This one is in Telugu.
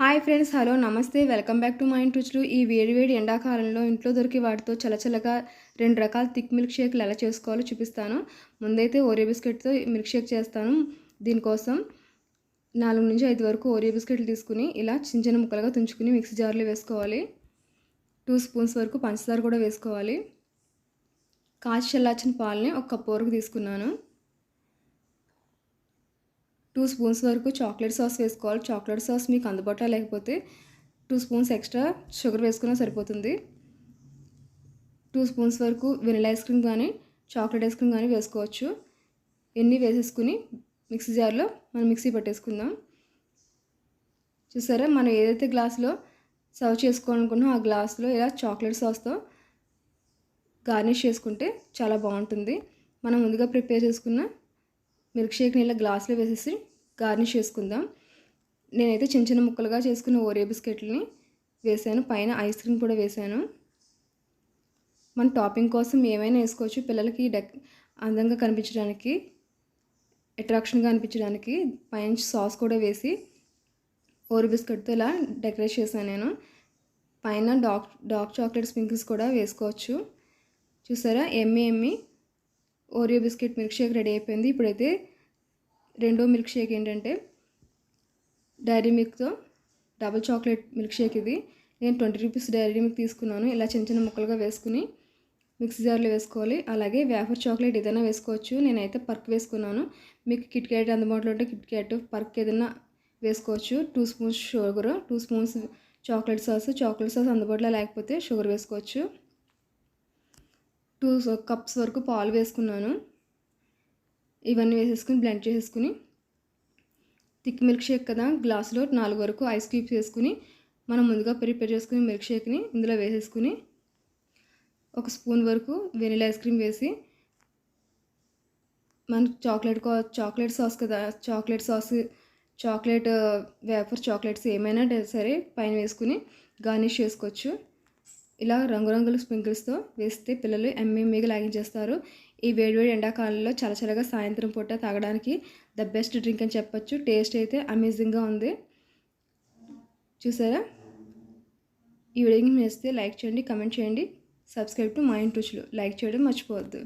హాయ్ ఫ్రెండ్స్ హలో నమస్తే. Welcome back to my Ruchulu ఈ వేడి వేడి ఎండాకాలంలో ఇంట్లో దొరికే వాటితో చలచలగా రెండు రకాల థిక్ మిల్క్ షేక్లు ఎలా చేసుకోవాలో చూపిస్తాను. ముందైతే ఓరియో బిస్కెట్తో మిల్క్ షేక్ చేస్తాను. దీనికోసం నాలుగు నుంచి ఐదు వరకు ఓరియో బిస్కెట్లు తీసుకుని ఇలా చిన్న చిన్న ముక్కలుగా తుంచుకుని మిక్సీ జార్లో వేసుకోవాలి. టూ స్పూన్స్ వరకు పంచదార కూడా వేసుకోవాలి. కాచి చల్లార్చిన పాలని ఒక కప్పు వరకు తీసుకున్నాను. టూ స్పూన్స్ వరకు చాక్లెట్ సాస్ వేసుకోవాలి. చాక్లెట్ సాస్ మీకు అందుబాటులో లేకపోతే టూ స్పూన్స్ ఎక్స్ట్రా షుగర్ వేసుకున్నా సరిపోతుంది. టూ స్పూన్స్ వరకు వెనిలా ఐస్ క్రీమ్ కానీ చాక్లెట్ ఐస్ క్రీమ్ కానీ వేసుకోవచ్చు. ఎన్ని వేసేసుకుని మిక్సీ జార్లో మనం మిక్సీ పట్టేసుకుందాం. చూసారా? మనం ఏదైతే గ్లాస్లో సర్వ్ చేసుకోవాలనుకున్నామో ఆ గ్లాస్లో ఇలా చాక్లెట్ సాస్తో గార్నిష్ చేసుకుంటే చాలా బాగుంటుంది. మనం ముందుగా ప్రిపేర్ చేసుకున్న మిల్క్ షేక్ని ఇలా గ్లాస్లో వేసేసి గార్నిష్ చేసుకుందాం. నేనైతే చిన్న చిన్న ముక్కలుగా చేసుకున్న ఓరియో బిస్కెట్లని వేసాను. పైన ఐస్ క్రీమ్ కూడా వేసాను. మన టాపింగ్ కోసం ఏమైనా వేసుకోవచ్చు. పిల్లలకి డెక్ అందంగా కనిపించడానికి అట్రాక్షన్గా అనిపించడానికి పైన సాస్ కూడా వేసి ఓరి బిస్కెట్తో ఇలా డెకరేట్ చేశాను నేను. పైన డార్క్ డార్క్ చాక్లెట్ స్ప్రింకిల్స్ కూడా వేసుకోవచ్చు. చూసారా? ఎమ్మి ఎమ్మి. Oreo biscuit milk shake ready అయిపోయింది. ఇప్పుడైతే రెండో మిల్క్ షేక్ ఏంటంటే డైరీ మిల్క్తో డబుల్ చాక్లెట్ మిల్క్ షేక్ ఇది. నేను ట్వంటీ రూపీస్ డైరీ మిల్క్ తీసుకున్నాను. ఇలా చిన్న చిన్న ముక్కలుగా వేసుకుని మిక్సీ జార్లో వేసుకోవాలి. అలాగే వేఫర్ చాక్లెట్ ఏదైనా వేసుకోవచ్చు. నేనైతే పర్క్ వేసుకున్నాను. మీకు కిట్ క్యాట్ అందుబాటులో ఉంటే కిట్ క్యాట్ పర్క్ ఏదైనా వేసుకోవచ్చు. Two spoons sugar two spoons chocolate sauce. Chocolate sauce అందుబాటులో లేకపోతే షుగర్ వేసుకోవచ్చు. టూ కప్స్ వరకు పాలు వేసుకున్నాను. ఇవన్నీ వేసేసుకుని బ్లెండ్ చేసేసుకుని థిక్ మిల్క్ షేక్ కదా గ్లాసులో నాలుగు వరకు ఐస్ క్యూబ్స్ వేసుకుని మనం ముందుగా ప్రిపేర్ చేసుకుని మిల్క్ షేక్ని ఇందులో వేసేసుకుని ఒక స్పూన్ వరకు వెనిలా ఐస్ క్రీమ్ వేసి మనకు చాక్లెట్ చాక్లెట్ సాస్ కదా chocolate sauce chocolate wafer chocolates ఏమైనా సరే పైన వేసుకుని గార్నిష్ చేసుకోవచ్చు. ఇలా రంగురంగుల స్ప్రింకిల్స్తో వేస్తే పిల్లలు ఎమ్మెమ్మీగా లాగించేస్తారు. ఈ వేడివేడి ఎండాకాలంలో చలచలగా సాయంత్రం పూట తాగడానికి ద బెస్ట్ డ్రింక్ అని చెప్పొచ్చు. టేస్ట్ అయితే అమేజింగ్గా ఉంది. చూసారా? ఈ వీడియోకి వేస్తే లైక్ చేయండి కమెంట్ చేయండి. సబ్స్క్రైబ్ టు మా ఇంటి రుచులు. లైక్ చేయడం మర్చిపోవద్దు.